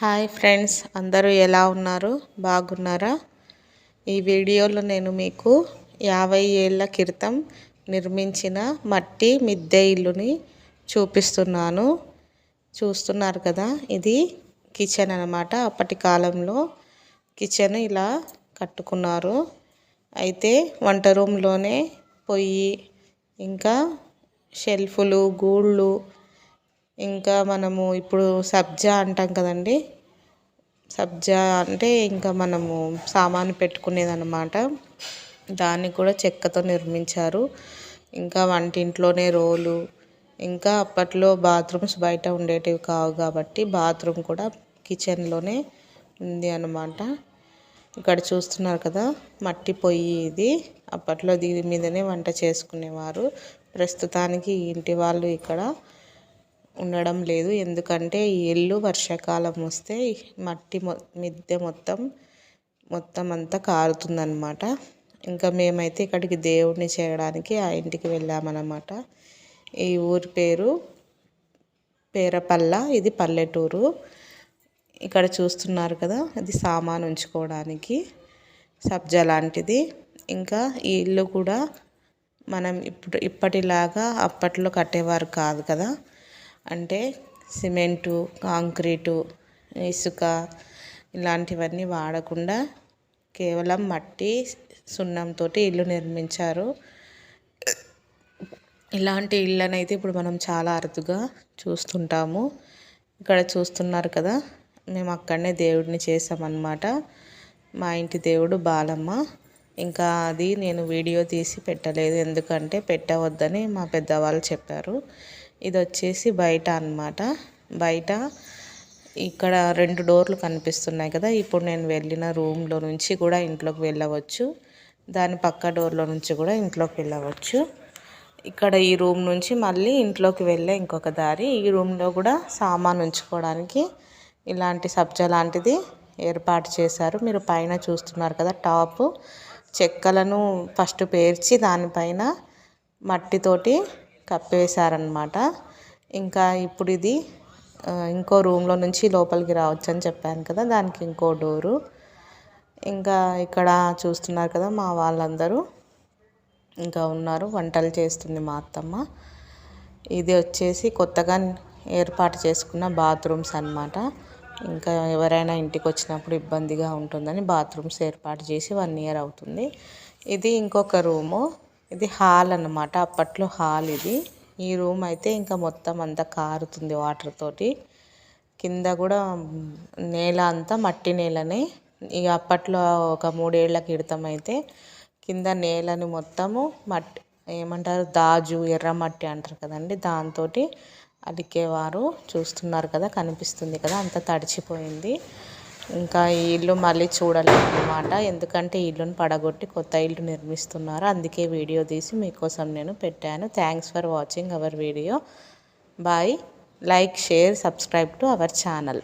Hi friends అందరూ ఎలా ఉన్నారు? బాగున్నారా? ఈ వీడియోలో నేను మీకు యాభై ఏళ్ళ క్రితం నిర్మించిన మట్టి మిద్దె ఇల్లుని చూపిస్తున్నాను. చూస్తున్నారు కదా ఇది కిచెన్ అనమాట అప్పటి కాలంలో కిచెన్ ఇలా కట్టుకున్నారు. అయితే వంట రూమ్లోనే పొయ్యి ఇంకా షెల్ఫులు గూళ్ళు ఇంకా మనము ఇప్పుడు సబ్జా అంటాం కదండి. సబ్జా అంటే ఇంకా మనము సామాను పెట్టుకునేది అనమాట దాన్ని కూడా చెక్కతో నిర్మించారు. ఇంకా వంటింట్లోనే రోలు ఇంకా అప్పట్లో బాత్రూమ్స్ బయట ఉండేటివి కావు కాబట్టి బాత్రూమ్ కూడా కిచెన్లోనే ఉంది అనమాట ఇక్కడ చూస్తున్నారు కదా మట్టి పొయ్యి ఇది. అప్పట్లో దీని మీదనే వంట చేసుకునేవారు. ప్రస్తుతానికి ఇంటి వాళ్ళు ఇక్కడ ఉండడం లేదు. ఎందుకంటే ఈ ఇల్లు వర్షాకాలం వస్తే మట్టి మొ మిద్దె మొత్తం మొత్తం అంతా కారుతుందన్నమాట. ఇంకా మేమైతే ఇక్కడికి దేవుడిని చేయడానికి ఆ ఇంటికి వెళ్ళామన్నమాట. ఈ ఊరి పేరు పేరపల్ల ఇది పల్లెటూరు. ఇక్కడ చూస్తున్నారు కదా అది సామాన్ ఉంచుకోవడానికి సబ్జా లాంటిది. ఇంకా ఈ ఇల్లు కూడా మనం ఇప్పుడు ఇప్పటిలాగా అప్పట్లో కట్టేవారు కాదు కదా. అంటే సిమెంటు కాంక్రీటు ఇసుక ఇలాంటివన్నీ వాడకుండా కేవలం మట్టి సున్నంతో ఇల్లు నిర్మించారు. ఇలాంటి ఇళ్ళనైతే ఇప్పుడు మనం చాలా అరుదుగా చూస్తుంటాము. ఇక్కడ చూస్తున్నారు కదా మేము అక్కడనే దేవుడిని చేసామన్నమాట మా ఇంటి దేవుడు బాలమ్మ. ఇంకా అది నేను వీడియో తీసి పెట్టలేదు. ఎందుకంటే పెట్టవద్దని మా పెద్దవాళ్ళు చెప్పారు. ఇది వచ్చేసి బయట అనమాట బయట ఇక్కడ రెండు డోర్లు కనిపిస్తున్నాయి కదా. ఇప్పుడు నేను వెళ్ళిన రూమ్లో నుంచి కూడా ఇంట్లోకి వెళ్ళవచ్చు. దాని పక్క డోర్లో నుంచి కూడా ఇంట్లోకి వెళ్ళవచ్చు. ఇక్కడ ఈ రూమ్ నుంచి మళ్ళీ ఇంట్లోకి వెళ్ళే ఇంకొక దారి. ఈ రూమ్లో కూడా సామాన్ ఉంచుకోవడానికి ఇలాంటి సబ్జా లాంటిది ఏర్పాటు చేశారు. మీరు పైన చూస్తున్నారు కదా టాప్. చెక్కలను ఫస్ట్ పేర్చి దానిపైన మట్టితోటి కప్పేశారనమాట ఇంకా ఇప్పుడు ఇది ఇంకో రూమ్లో నుంచి లోపలికి రావచ్చు అని చెప్పాను కదా దానికి ఇంకో డోరు. ఇంకా ఇక్కడ చూస్తున్నారు కదా మా వాళ్ళందరూ. ఇంకా ఉన్నారు వంటలు చేస్తుంది మా అత్తమ్మ. ఇది వచ్చేసి కొత్తగా ఏర్పాటు చేసుకున్న బాత్రూమ్స్ అనమాట ఇంకా ఎవరైనా ఇంటికి వచ్చినప్పుడు ఇబ్బందిగా ఉంటుందని బాత్రూమ్స్ ఏర్పాటు చేసి వన్ ఇయర్ అవుతుంది. ఇది ఇంకొక రూము. ఇది హాల్ అనమాట అప్పట్లో హాల్ ఇది. ఈ రూమ్ అయితే ఇంకా మొత్తం అంతా కారుతుంది వాటర్ తోటి. కింద కూడా నేల అంతా మట్టి నేలనే. ఇక అప్పట్లో ఒక మూడేళ్ళ క్రితం అయితే కింద నేలని మొత్తము మట్టి ఏమంటారు దాజు ఎర్రమట్టి అంటారు కదండి. దాంతో అడిగేవారు చూస్తున్నారు కదా కనిపిస్తుంది కదా అంత తడిచిపోయింది. ఇంకా ఈ ఇల్లు మళ్ళీ చూడలేదు అనమాట ఎందుకంటే ఇల్లును పడగొట్టి కొత్త ఇల్లు నిర్మిస్తున్నారు. అందుకే వీడియో తీసి మీకోసం నేను పెట్టాను. Thanks for watching our video bye like share subscribe to our channel